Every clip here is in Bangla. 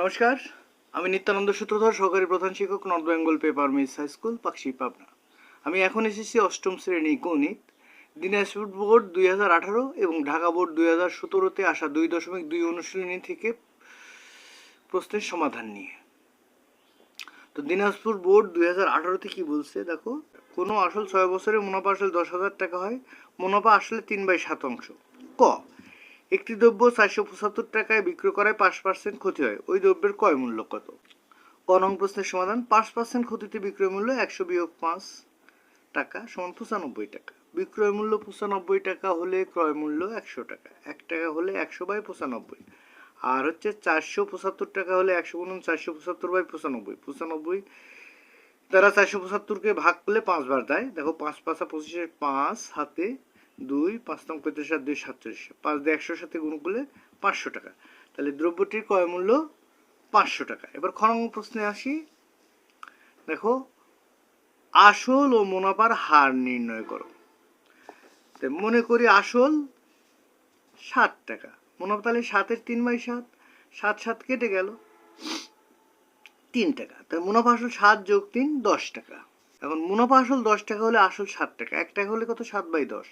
নমস্কার, আমি নিত্যানন্দ সূত্রধর, সহকারী প্রধান শিক্ষক, north Bengal paper mills high school, Pakshi Pabna. আমি এখন এসেছি অষ্টম শ্রেণি গণিত, দিনাজপুর বোর্ড দুই হাজার আঠারো এবং ঢাকা বোর্ড দুই হাজার সতেরোতে আসা দুই দশমিক দুই অনুশীলনী থেকে প্রশ্নের সমাধান নিয়ে। তো দিনাজপুর বোর্ড দুই হাজার আঠারোতে কী বলছে? দেখো, কোনো আসল ছয় বছরে মুনাফা আসলে দশ হাজার টাকা হয়, মুনাফা আসলে তিন বাই সাত অংশ। ক? একটি দ্রব্য চারশো পঁচাত্তর টাকায় বিক্রয় করায় পাঁচ পার্সেন্ট ক্ষতি হয়। ওই দ্রব্যের ক্রয় মূল্য কত? ক নং প্রশ্নের সমাধান, পাঁচ পার্সেন্ট ক্ষতিতে বিক্রয় মূল্য একশো বিয়োগ পাঁচ টাকা সমান পঁচানব্বই টাকা। বিক্রয় মূল্য পঁচানব্বই টাকা হলে ক্রয় মূল্য একশো টাকা, এক টাকা হলে একশো বাই পঁচানব্বই। আর হচ্ছে চারশো পঁচাত্তর টাকা হলে একশো গুণন চারশো পঁচাত্তর বাই পঁচানব্বই। পঁচানব্বই তারা চারশো পঁচাত্তরকে ভাগ করলে পাঁচবার দেয়। দেখো পাঁচ পাঁচা পঁচিশের পাঁচ হাতে দুই, পাঁচ নং পঁয়ত্রিশ আর দুই, সাতচল্লিশ। পাঁচ দিয়ে একশোর সাথে গুণ করলে পাঁচশো টাকা। তাহলে দ্রব্যটির ক্রয় মূল্য পাঁচশো টাকা। এবার খ নং প্রশ্নে আসি। দেখো, আসল ও মুনাফার হার নির্ণয় করো। মনে করি আসল ষাট টাকা। মুনাফা তাহলে সাতের তিন বাই সাত। সাত সাত কেটে গেল তিন টাকা। তাই মুনাফা আসল সাত যোগ তিন, দশ টাকা। এখন মুনাফা আসল দশ টাকা হলে আসল সাত টাকা। এক টাকা হলে কত? সাত বাই দশ।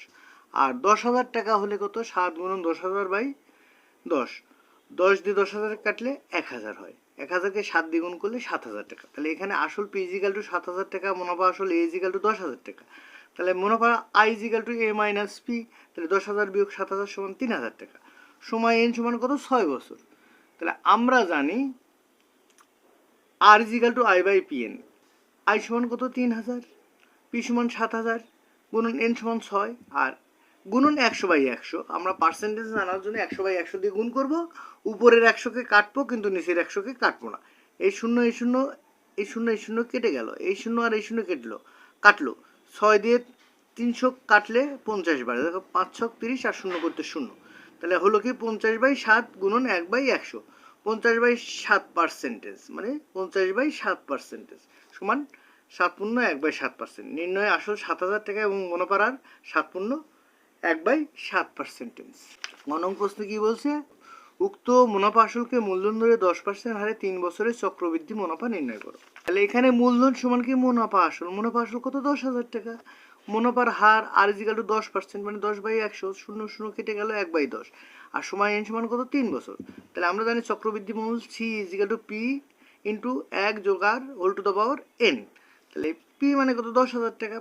আর দশ হাজার টাকা হলে কত? সাত গুণন দশ হাজার বাই দশ। দশ দিয়ে দশ হাজার কাটলে এক হাজার হয়। এক হাজারকে সাত দ্বিগুণ করলে সাত হাজার টাকা। তাহলে এখানে আসল পি ইজিক্যাল টু সাত হাজার টাকা, মুনাফা আসল এ ইজিক্যাল টু দশ হাজার টাকা। তাহলে মুনাফা I equal to A minus P তাহলে দশ হাজার বিয়োগ সাত হাজার সমান তিন হাজার টাকা। সময় এন সমান কত? ছয় বছর। তাহলে আমরা জানি আর equal to I by P N I সমান কত? তিন হাজার। পি সমান সাত হাজার। গুণন এন সমান ছয়। আর গুণন একশো বাই একশো। আমরা পার্সেন্টেজ জানার জন্য একশো বাই একশো দিয়ে গুণ করব। উপরের একশোকে কাটবো, কিন্তু নিচের একশোকে কাটবো না। এই শূন্য এই শূন্য এই শূন্য এই শূন্য কেটে গেল। এই শূন্য আর এই শূন্য কেটলো। কাটলো। ছয় দিয়ে তিনশো কাটলে পঞ্চাশ বার দেখো, পাঁচ ছক তিরিশ আর শূন্য করতে শূন্য। তাহলে হলো কি পঞ্চাশ বাই সাত গুণন এক বাই একশো। পঞ্চাশ বাই সাত পার্সেন্টেজ মানে পঞ্চাশ বাই সাত পার্সেন্টেজ সমান সাত পূর্ণ এক বাই সাত পার্সেন্ট নির্ণয় আসল সাত হাজার টাকা এবং মনোপাড়ার সাত পূর্ণ এক বাই সাত পার্সেন্টেজ গণং প্রশ্ন কি বলছে? উক্ত মুনাফা আসলকে মূলধন ধরে দশ পার্সেন্ট হারে তিন বছরের চক্রবৃদ্ধি মুনাফা নির্ণয় করো। তাহলে এখানে মূলধন সমান কি মুনাফা আসল? মুনাফা আসল কত? দশ হাজার টাকা। মুনাফার হার আর ইজিক্যাল টু দশ পার্সেন্ট মানে দশ বাই একশো, শূন্য শূন্য কেটে গেল এক বাই দশ। আর সময় এন সমান কত? তিন বছর। তাহলে আমরা জানি চক্রবৃদ্ধি মূল C equal to P into এক যোগার whole to the power N তাহলে পি মানে কত? দশ হাজার টাকা।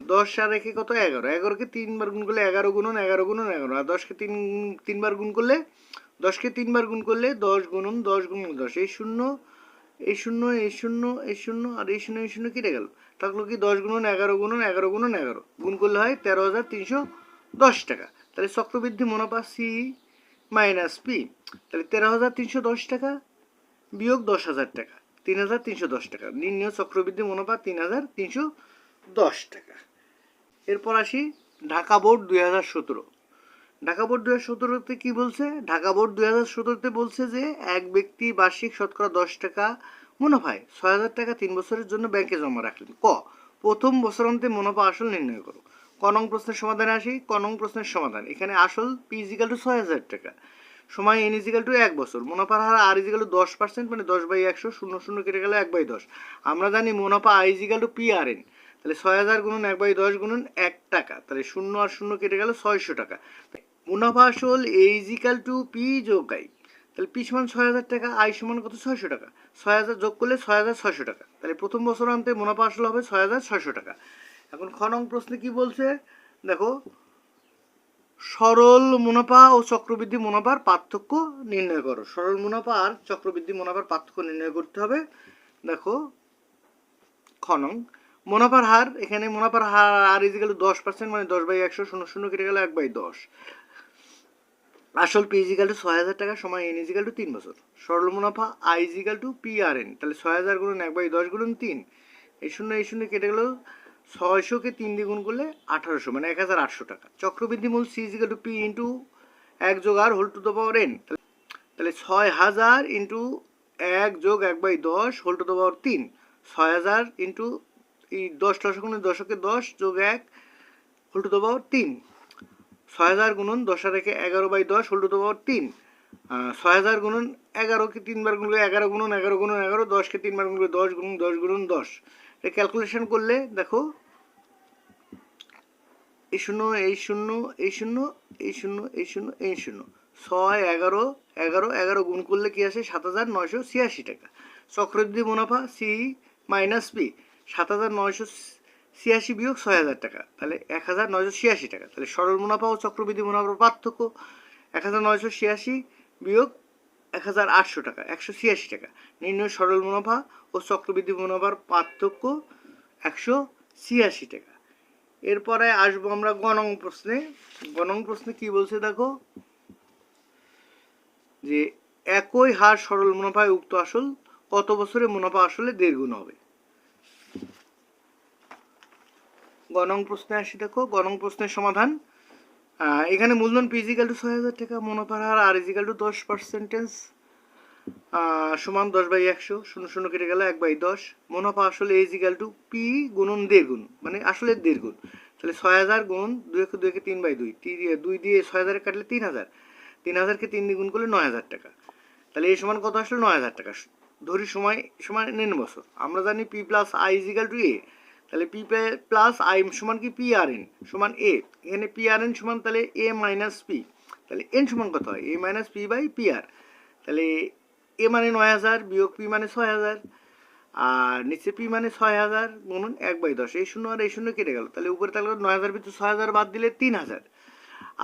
দশ আর রেখে কত? এগারো। এগারোকে তিনবার গুণ করলে এগারো গুণন এগারো গুণন, এগারো। আর দশকে তিন, তিনবার গুণ করলে, দশকে তিনবার গুণ করলে দশ গুণন দশ গুণন দশ। এই শূন্য এই শূন্য এই শূন্য এই শূন্য, আর এই শূন্য এই শূন্য কেটে গেল? থাকল কি দশ গুণন, এগারো গুণন এগারো গুণন, এগারো। গুণ করলে হয় তেরো হাজার তিনশো দশ টাকা। তাহলে চক্রবৃদ্ধি মুনাফা সি মাইনাস পি। তাহলে তেরো হাজার তিনশো দশ টাকা বিয়োগ দশ হাজার টাকা। তিন হাজার তিনশো দশ টাকা। নির্ণয় চক্রবৃদ্ধি মুনাফা তিন হাজার তিনশো দশ টাকা। এরপর আসি ঢাকা বোর্ড দুই হাজার সতেরো। ঢাকা বোর্ড দুই হাজার সতেরোতে কী বলছে? ঢাকা বোর্ড দুই হাজার সতেরোতে বলছে যে এক ব্যক্তি বার্ষিক শতকরা দশ টাকা মুনাফায় ছয় হাজার টাকা তিন বছরের জন্য ব্যাংকে জমা রাখলেন। ক, প্রথম বছরান্তে মুনাফা আসল নির্ণয় করো। কনং প্রশ্নের সমাধানে আসি। কনং প্রশ্নের সমাধান। এখানে আসল পি ইজিক্যাল টু ছয় হাজার টাকা। সময় এন ইজিক্যাল টু এক বছর। মুনাফার হার আর ইজিক্যাল টু দশ পার্সেন্ট মানে দশ বাই একশো, শূন্য শূন্য কেটে গেলে এক বাই দশ। আমরা জানি মুনাফা I to P R N তাহলে ছয় হাজার গুণন এক বাই দশ গুণন এক টাকা, তাহলে শূন্য আর শূন্য কেটে গেল ছয়শো টাকা। মুনাফা আসল এ ইজিক্যাল টু পি যোগ আই তাহলে পি সমান ছয় হাজার টাকা আই সমান কত? ছয়শো টাকা। ছয় হাজার যোগ করলে ছয় হাজার ছয়শো টাকা, তাহলে প্রথম বছর আনতে মুনাফা আসল হবে ছয় হাজার ছয়শো টাকা। এখন খ নং প্রশ্নে কি বলছে? দেখো, সরল মুনাফা ও চক্রবৃদ্ধি মুনাফার পার্থক্য নির্ণয় করো। সরল মুনাফা আর চক্রবৃদ্ধি মুনাফার পার্থক্য নির্ণয় করতে হবে। দেখো, খ নং মুনাফার হার, এখানে মুনাফার হার আর ইজিক্যাল টু দশ পার্সেন্ট মানে দশ বাই একশো শূন্য শূন্য কেটে গেল এক বাই দশ। আসল পি ইজিক্যাল টু ছয় হাজার টাকা সময় এন ইজিক্যাল টু তিন বছর। সরল মুনাফা I equal to P R N তাহলে ছয় হাজার গুণন এক বাই দশ গুণন তিন। এই শূন্য এই শূন্য কেটে গেল ছয়শোকে তিন গুণ করলে আঠারোশো মানে এক হাজার আটশো টাকা। চক্রবৃদ্ধি মূল C equal to P into এক যোগ R whole to the power N তাহলে ছয় হাজার ইন্টু এক যোগ এক বাই দশ হোল টু দ্য পাওয়ার তিন। ছয় হাজার ইন্টু দশ দশগুণে দশকে দশ যোগ এক হোল টু পাওয়ার তিন। ছয় হাজার গুণন দশ রেখে এগারো বাই দশ হোল টু পাওয়ার তিন। ছয় হাজার গুণন এগারোকে তিনবার গুণ এগারো গুণন এগারো গুণন এগারো, দশকে তিনবার গুণ করে দশ গুণন দশ গুণন দশ। এটা ক্যালকুলেশন করলে দেখো, এই শূন্য এই শূন্য এই শূন্য এই শূন্য এই শূন্য এই শূন্য। ছয়, এগারো এগারো এগারো গুণ করলে কি আসে? সাত হাজার নয়শো ছিয়াশি টাকা। চক্রবৃদ্ধি মুনাফা সি মাইনাস পি সাত হাজার নয়শো ছিয়াশি বিয়োগ ছয় হাজার টাকা। তাহলে এক হাজার নয়শো ছিয়াশি টাকা। তাহলে সরল মুনাফা ও চক্রবৃদ্ধি মুনাফার পার্থক্য এক হাজার নয়শো ছিয়াশি বিয়োগ এক হাজার আটশো টাকা, একশো ছিয়াশি টাকা। নির্ণয় সরল মুনাফা ও চক্রবৃদ্ধি মুনাফার পার্থক্য একশো ছিয়াশি টাকা। এরপরে আসব আমরা গণং প্রশ্নে। গণং প্রশ্নে কি বলছে দেখো? যে একই হার সরল মুনাফায় উক্ত আসল কত বছরে মুনাফা আসলে দেড় গুণ হবে? গণং প্রশ্নে আসি দেখো, গণং প্রশ্নের সমাধান। এখানে মূলধন পি ইজিক্যাল টু ছয় হাজার টাকা, মুনাফার হার আর ইজিক্যাল টু দশ পার্সেন্টেজ সমান দশ বাই একশো, শূন্য শূন্য কেটে গেল এক বাই দশ। মুনাফা আসলে ইজিক্যাল টু পি গুণন দেড় গুণ মানে আসলে দেড় গুণ তাহলে ছয় হাজার গুণ দুই একে দুই একে তিন বাই দুই দুই দিয়ে ছয় হাজারে কাটলে তিন হাজার। তিন হাজারকে তিন দিয়ে গুণ করলে নয় হাজার টাকা। তাহলে এই সমান কত আসলে? নয় হাজার টাকা। ধরি সময়, সমান নেন বছর। আমরা জানি P plus I equal to A তাহলে পি প্লাস আই সমান কি পি আর এন সমান এ এখানে পি আর এন সমান তাহলে এ মাইনাস পি তাহলে এন সমান কত হয়? A minus P by P R তাহলে এ মানে নয় হাজার, বিয়োগ পি মানে ছয় হাজার, আর নিচে পি মানে ছয় হাজার, গুণন এক বাই দশ। এই শূন্য আর এই শূন্য কেটে গেল। তাহলে উপরে থাকল নয় হাজার ভিতরে ছয় হাজার বাদ দিলে তিন হাজার।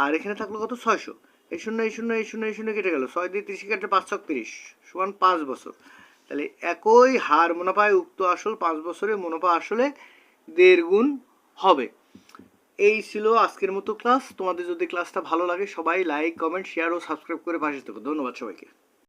আর এখানে থাকল কত? ছয়শো। এই শূন্য এই শূন্য এই শূন্য এই শূন্য কেটে গেল। ছয় দিয়ে তিরিশ কাটলে পাঁচ ছক তিরিশ, সমান পাঁচ বছর। তাহলে একই হার মুনাফায় উক্ত আসল পাঁচ বছরে মুনাফা আসলে দেড় গুণ হবে। এই ছিল আজকের মতো ক্লাস। তোমাদের যদি ক্লাসটা ভালো লাগে, সবাই লাইক কমেন্ট শেয়ার ও সাবস্ক্রাইব করে পাশে থাকো। ধন্যবাদ সবাইকে।